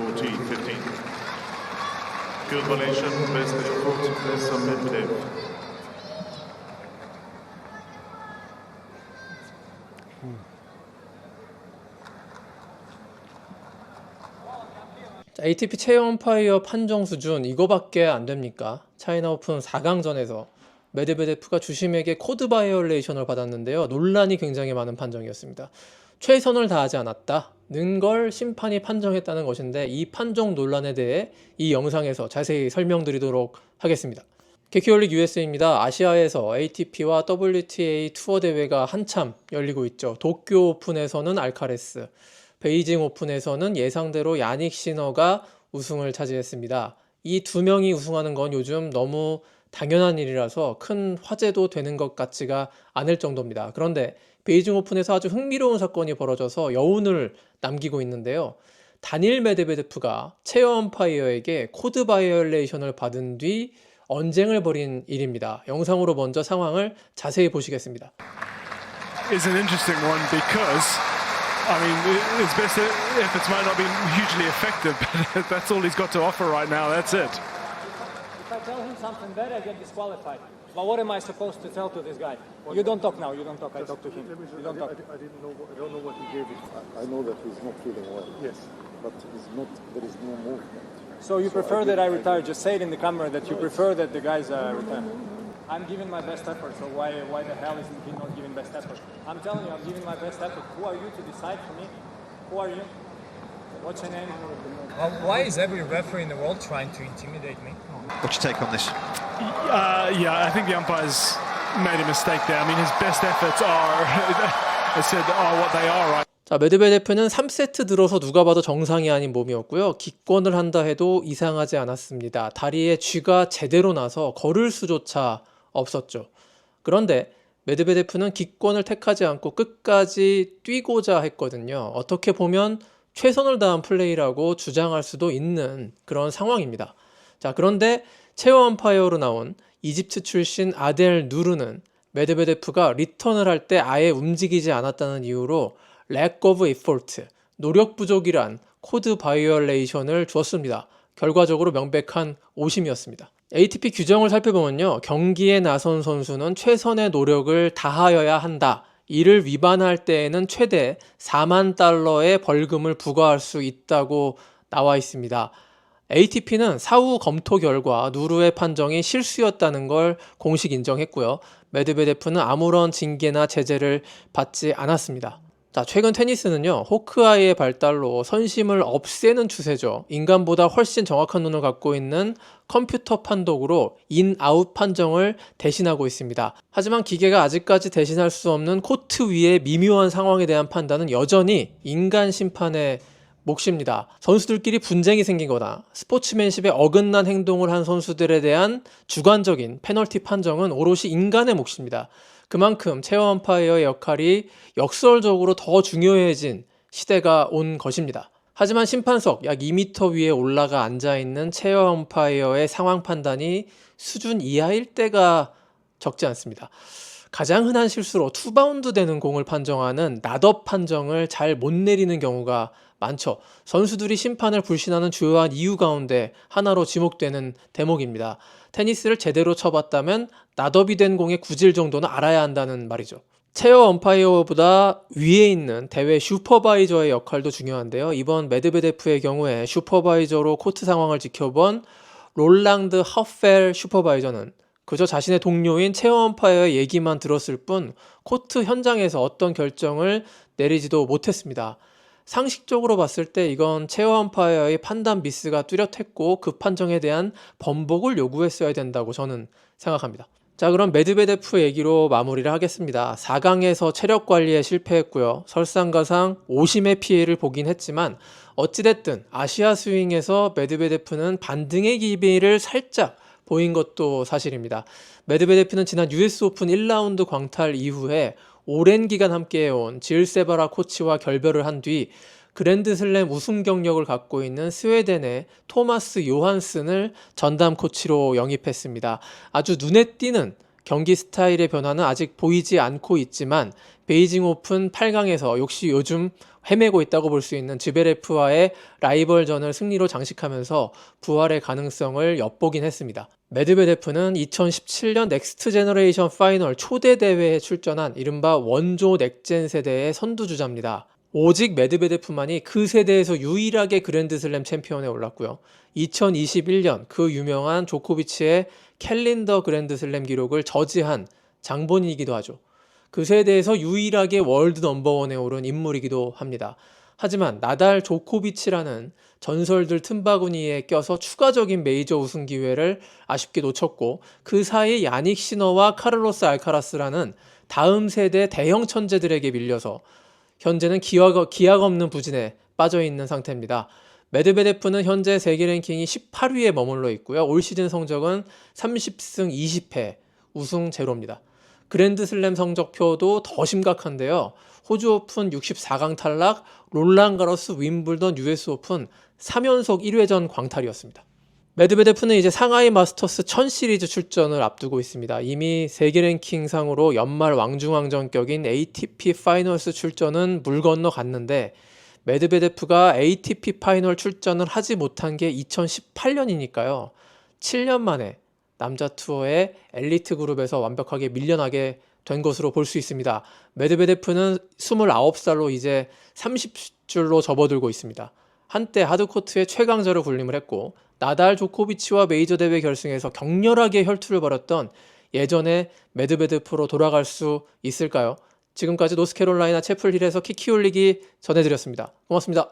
40-15. Field violation, best effort, Bessa Medvedev. 자, ATP 체어 언파이어 판정 수준 이거밖에 안 됩니까? 차이나 오픈 4강전에서 메드베데프가 주심에게 코드 바이올레이션을 받았는데요. 논란이 굉장히 많은 판정이었습니다. 최선을 다하지 않았다는 걸 심판이 판정했다는 것인데 이 판정 논란에 대해 이 영상에서 자세히 설명드리도록 하겠습니다. 개키올릭 USA입니다. 아시아에서 ATP와 WTA 투어 대회가 한참 열리고 있죠. 도쿄 오픈에서는 알카레스, 베이징 오픈에서는 예상대로 야닉 시너가 우승을 차지했습니다. 이 두 명이 우승하는 건 요즘 너무 당연한 일이라서 큰 화제도 되는 것 같지가 않을 정도입니다. 그런데 베이징 오픈에서 아주 흥미로운 사건이 벌어져서 여운을 남기고 있는데요. 다닐 메드베데프가 체어 언파이어에게 코드 바이올레이션을 받은 뒤 언쟁을 벌인 일입니다. 영상으로 먼저 상황을 자세히 보시겠습니다. is an interesting one because, I mean, his best efforts might not be hugely effective, but that's all he's got to offer right now. That's it. If I tell him something bad, I get disqualified. But what am I supposed to tell to this guy? You don't talk now. You don't talk. I talk to him. You don't talk. I didn't know. I don't know what he gave it. I, I know that he's not feeling well. Yes. But he's not. There is no movement. So you prefer that I retire? Just say it in the camera that you prefer that the guys uh, retire. I'm giving my best effort. So why why the hell isn't he not giving best effort? I'm telling you, I'm giving my best effort. Who are you to decide for me? Who are you? What's your name? Uh, why is every referee in the world trying to intimidate me? What's your take on this? Uh, yeah, I think the umpires made a mistake there. I mean, his best efforts are, I said, are what they are right 자, 메드베데프는 3세트 들어서 누가 봐도 정상이 아닌 몸이었고요. 기권을 한다 해도 이상하지 않았습니다. 다리에 쥐가 제대로 나서 걸을 수조차 없었죠. 그런데 메드베데프는 기권을 택하지 않고 끝까지 뛰고자 했거든요. 어떻게 보면 최선을 다한 플레이라고 주장할 수도 있는 그런 상황입니다. 자, 그런데 체어 언파이어로 나온 이집트 출신 아델 누르는 메드베데프가 리턴을 할 때 아예 움직이지 않았다는 이유로 lack of effort, 노력 부족이란 코드 바이올레이션을 주었습니다. 결과적으로 명백한 오심이었습니다. ATP 규정을 살펴보면요. 경기에 나선 선수는 최선의 노력을 다하여야 한다. 이를 위반할 때에는 최대 4만 달러의 벌금을 부과할 수 있다고 나와 있습니다. ATP는 사후 검토 결과 누르의 판정이 실수였다는 걸 공식 인정했고요. 메드베데프는 아무런 징계나 제재를 받지 않았습니다. 자, 최근 테니스는요, 호크아이의 발달로 선심을 없애는 추세죠. 인간보다 훨씬 정확한 눈을 갖고 있는 컴퓨터 판독으로 인, 아웃 판정을 대신하고 있습니다. 하지만 기계가 아직까지 대신할 수 없는 코트 위의 미묘한 상황에 대한 판단은 여전히 인간 심판의 몫입니다. 선수들끼리 분쟁이 생기거나 스포츠맨십에 어긋난 행동을 한 선수들에 대한 주관적인 페널티 판정은 오롯이 인간의 몫입니다. 그만큼 체어 언파이어의 역할이 역설적으로 더 중요해진 시대가 온 것입니다. 하지만 심판석 약 2m 위에 올라가 앉아 있는 체어 언파이어의 상황 판단이 수준 이하일 때가 적지 않습니다. 가장 흔한 실수로 투바운드 되는 공을 판정하는 나덥 판정을 잘 못 내리는 경우가 많죠. 선수들이 심판을 불신하는 주요한 이유 가운데 하나로 지목되는 대목입니다. 테니스를 제대로 쳐봤다면 나덥이 된 공의 구질 정도는 알아야 한다는 말이죠. 체어 언파이어보다 위에 있는 대회 슈퍼바이저의 역할도 중요한데요. 이번 메드베데프의 경우에 슈퍼바이저로 코트 상황을 지켜본 롤랑드 허펠 슈퍼바이저는 그저 자신의 동료인 체어 언파이어의 얘기만 들었을 뿐 코트 현장에서 어떤 결정을 내리지도 못했습니다. 상식적으로 봤을 때 이건 체어 언파이어의 판단 미스가 뚜렷했고 그 판정에 대한 번복을 요구했어야 된다고 저는 생각합니다. 자, 그럼 메드베데프 얘기로 마무리를 하겠습니다. 4강에서 체력 관리에 실패했고요. 설상가상 오심의 피해를 보긴 했지만 어찌됐든 아시아 스윙에서 메드베데프는 반등의 기미를 살짝 보인 것도 사실입니다. 메드베데프는 지난 US 오픈 1라운드 광탈 이후에 오랜 기간 함께해온 질세바라 코치와 결별을 한 뒤 그랜드슬램 우승 경력을 갖고 있는 스웨덴의 토마스 요한슨을 전담 코치로 영입했습니다. 아주 눈에 띄는 경기 스타일의 변화는 아직 보이지 않고 있지만 베이징 오픈 8강에서 역시 요즘 헤매고 있다고 볼 수 있는 즈베레프와의 라이벌전을 승리로 장식하면서 부활의 가능성을 엿보긴 했습니다. 메드베데프는 2017년 넥스트 제너레이션 파이널 초대 대회에 출전한 이른바 원조 넥젠 세대의 선두주자입니다. 오직 메드베데프만이 그 세대에서 유일하게 그랜드슬램 챔피언에 올랐고요. 2021년 그 유명한 조코비치의 캘린더 그랜드슬램 기록을 저지한 장본인이기도 하죠. 그 세대에서 유일하게 월드 넘버원에 오른 인물이기도 합니다. 하지만 나달 조코비치라는 전설들 틈바구니에 껴서 추가적인 메이저 우승 기회를 아쉽게 놓쳤고 그 사이 야닉 시너와 카를로스 알카라스라는 다음 세대 대형 천재들에게 밀려서 현재는 기약, 기약 없는 부진에 빠져 있는 상태입니다. 메드베데프는 현재 세계 랭킹이 18위에 머물러 있고요. 올 시즌 성적은 30승 20패, 우승 제로입니다. 그랜드슬램 성적표도 더 심각한데요. 호주 오픈 64강 탈락, 롤랑 가로스 윈블던 US 오픈 3연속 1회전 광탈이었습니다. 메드베데프는 이제 상하이 마스터스 1000 시리즈 출전을 앞두고 있습니다. 이미 세계 랭킹 상으로 연말 왕중왕전격인 ATP 파이널스 출전은 물 건너 갔는데 메드베데프가 ATP 파이널 출전을 하지 못한 게 2018년이니까요. 7년 만에 남자 투어의 엘리트 그룹에서 완벽하게 밀려나게 된 것으로 볼 수 있습니다. 메드베데프는 29살로 이제 30줄로 접어들고 있습니다. 한때 하드코트의 최강자로 군림을 했고 나달 조코비치와 메이저 대회 결승에서 격렬하게 혈투를 벌였던 예전의 메드베데프로 돌아갈 수 있을까요? 지금까지 노스캐롤라이나 채플힐에서 키키 올리기 전해드렸습니다. 고맙습니다.